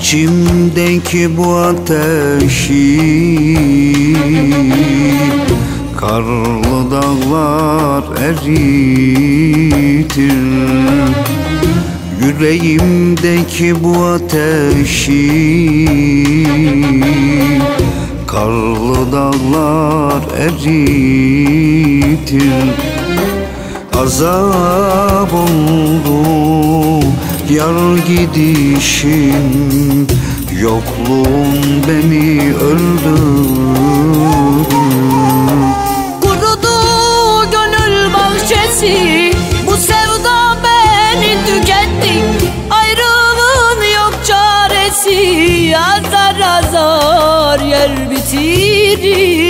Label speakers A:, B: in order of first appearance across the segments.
A: İçimdeki bu ateşi Karlı dağlar eritir. Yüreğimdeki bu ateşi Karlı dağlar eritir. Azap oldu yar gidişin Yokluğun beni öldürdü
B: Kurudu gönül bahçesi Bu sevda beni tüketti. Ayrılığın yok çaresi Azar azar yer bitirir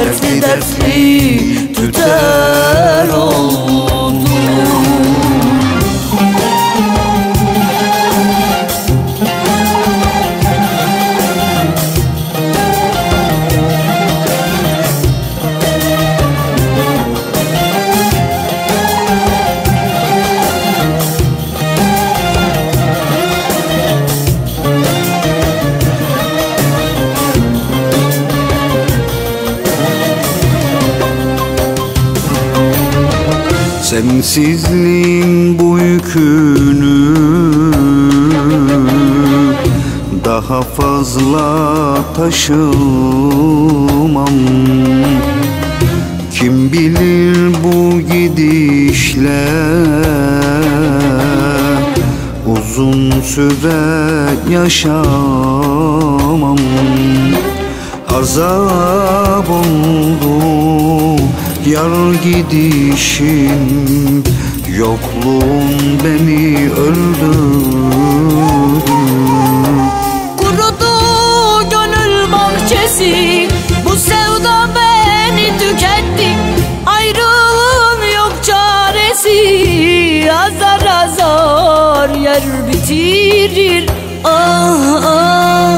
B: Dertli dertli tüter oldum
A: Sensizliğin bu yükünü Daha fazla taşımam. Kim bilir bu gidişle Uzun süre yaşamam. Azap oldu yar gidişin Yokluğun beni öldürdü.
B: Kurudu gönül bahçesi Bu sevda beni tüketti. Ayrılığın yok çaresi Azar azar yer bitirir. Ah ah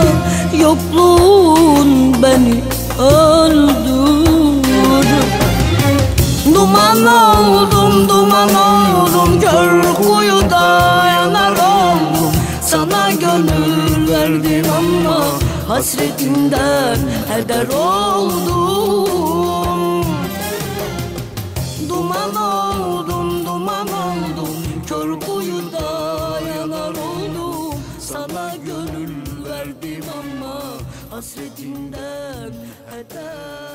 B: Hasretinden heder oldum. Duman oldum, duman oldum Kör kuyuda yanar oldum. Sana gönül verdim ama Hasretinden heder